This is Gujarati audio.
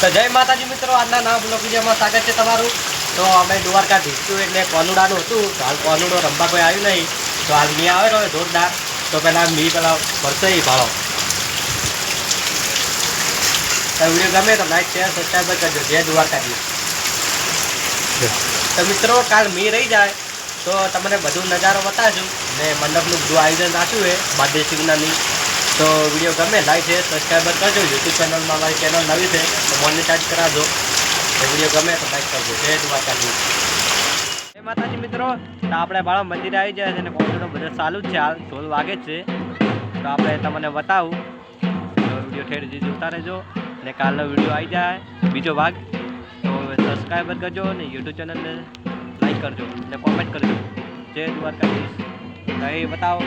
તો જય માતાજી મિત્રો, આજના નવા બ્લોક વિડીયોમાં સ્વાગત છે તમારું. તો અમે દ્વારકા જીત્યું એટલે કોનુડાનું હતું. તો હાલ કોનુડો રમવા કોઈ આવ્યું નહીં. તો હાલ મી આવે તો જોરદાર. તો પહેલાં મી પહેલાં ભરશે ભાળો. તો વીડિયો ગમે તો લાઈક, શેર સબસ્ક્રાઈબ કરજો. જય દ્વારકાધીશ તો મિત્રો, કાલ મી રહી જાય તો તમને બધું નજારો બતાવજો ને મંડપનું બધું આયોજન રાખ્યું છે. બાદે સિગ્નલની તો વીડિયો ગમે લાઈક છે સબસ્ક્રાઈબર કરજો યુટ્યુબ ચેનલમાં મારી ચેનલ નવી છે, તો મોનેટાઈઝ કરાવજો. વીડિયો ગમે તો લાઈક કરજો. જય દ્વારકાધીશ જય માતાજી મિત્રો. તો આપણે બાળા મંદિરે આવી જાય છે અને કોમ્પ્યુટર બધું ચાલુ જ છે. હાલ ઢોલ વાગે છે. તો આપણે તમને બતાવું. તો વીડિયો ઠેર જે જોતા રહેજો. ને કાલનો વીડિયો આવી જાય. બીજો ભાગ. તો સબસ્ક્રાઈબર કરજો અને યુટ્યુબ ચેનલને લાઈક કરજો. અને કોમેન્ટ કરજો. જય દ્વારકાધીશ. તો એ બતાવો.